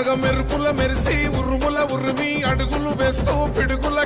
నిండాలా అగ మెరుపుల మెరిసి ఉరుముల ఉరిమి అడుగులు వేస్తూ పిడుగుల